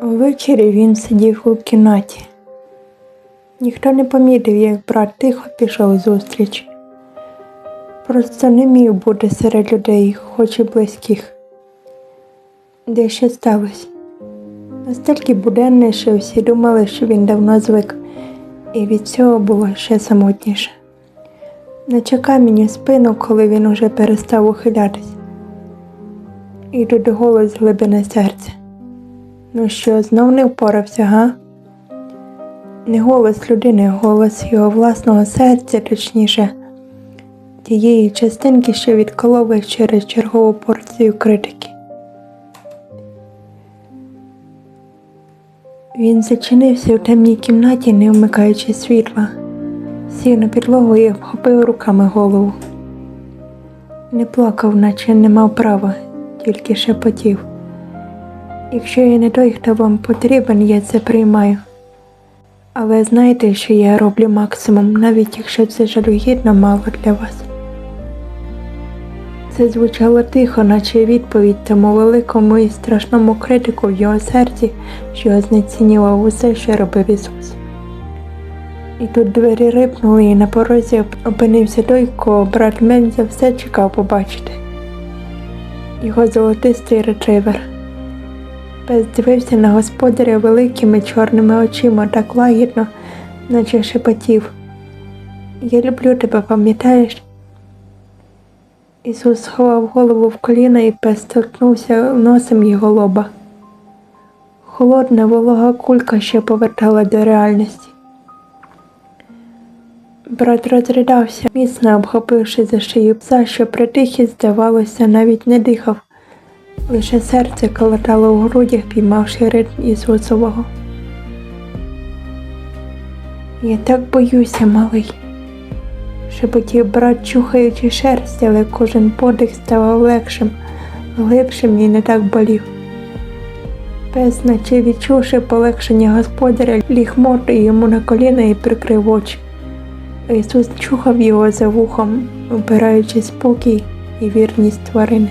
Ввечері він сидів у кімнаті. Ніхто не помітив, як брат тихо пішов зустріч. Просто не міг бути серед людей, хоч і близьких. Де ще сталося? Настільки буденне, що всі думали, що він давно звик, і від цього було ще самотніше. Наче камінь у спину, коли він уже перестав ухилятись. І тут голос з глибини серця. Ну що, знов не впорався, га? Не голос людини, голос його власного серця, точніше, тієї частинки, що відколов їх через чергову порцію критики. Він зачинився в темній кімнаті, не вмикаючи світла, сів на підлогу і обхопив руками голову. Не плакав, наче не мав права, тільки шепотів. Якщо я не той, хто вам потрібен, я це приймаю. Але знайте, що я роблю максимум, навіть якщо це жалюгідно мало для вас. Це звучало тихо, наче відповідь тому великому і страшному критику в його серці, що знецінював усе, що робив Ісус. І тут двері рипнули, і на порозі опинився той, кого брат менш за все чекав побачити. Його золотистий ретривер. Пес дивився на господаря великими чорними очима так лагідно, наче шепотів. Я люблю тебе, пам'ятаєш? Ісус сховав голову в коліна і пес торкнувся носом його лоба. Холодна волога кулька ще повертала до реальності. Брат розридався, міцно обхопивши за шию пса, що притих і, здавалося, навіть не дихав. Лише серце колотало у грудях, піймавши ритм Ісусового. Я так боюся, малий, шепотів брат, чухаючи шерсть, але кожен подих ставав легшим, глибшим і не так болів. Пес, наче відчувши полегшення господаря, ліг мордою йому на коліна і прикрив очі. Ісус чухав його за вухом, обираючи спокій і вірність тварини.